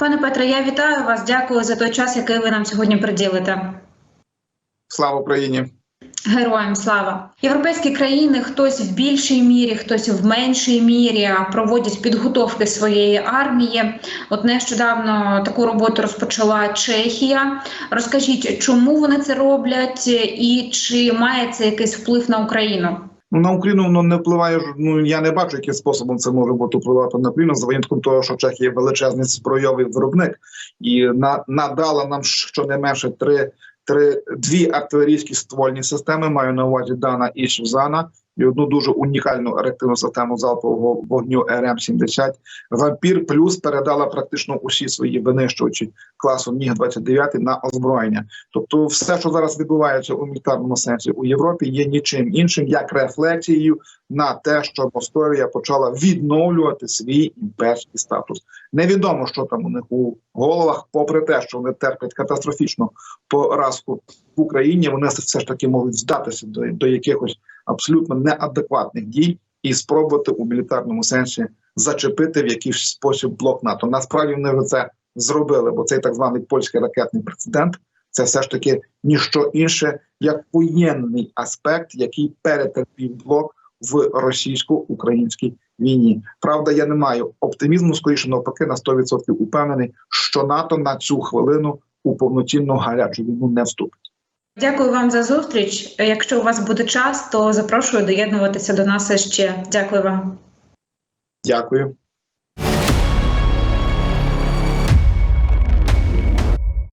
Пане Петре, я вітаю вас. Дякую за той час, який ви нам сьогодні приділите. Слава Україні! Героям слава європейські країни, хтось в більшій мірі, хтось в меншій мірі проводять підготовки своєї армії. От нещодавно таку роботу розпочала Чехія. Розкажіть, чому вони це роблять, і чи має це якийсь вплив на Україну? Ну, на Україну воно не впливає. Ну я не бачу, яким способом це може бути впливати на Україну, за винятком того, що Чехія величезний збройовий виробник і на надала нам щонайменше три, три дві артилерійські ствольні системи. Маю на увазі Дана і Шузана. І одну дуже унікальну реактивну систему залпового вогню РМ-70. Вампір плюс передала практично усі свої винищувачі класу Міг 29 на озброєння. Тобто, все, що зараз відбувається у мілітарному сенсі у Європі, є нічим іншим як рефлексією на те, що Московія почала відновлювати свій імперський статус. Невідомо, що там у них у головах, попри те, що вони терплять катастрофічну поразку в Україні, вони все ж таки можуть здатися до, до якихось абсолютно неадекватних дій і спробувати у мілітарному сенсі зачепити в якийсь спосіб блок НАТО. Насправді вони вже це зробили, бо цей так званий польський ракетний прецедент це все ж таки ніщо інше як воєнний аспект, який перетерпів блок в російсько-українській війні. Правда, я не маю оптимізму, скоріше навпаки, на 100% упевнений, що НАТО на цю хвилину у повноцінну гарячу війну не вступить. Дякую вам за зустріч. Якщо у вас буде час, то запрошую доєднуватися до нас ще. Дякую вам. Дякую.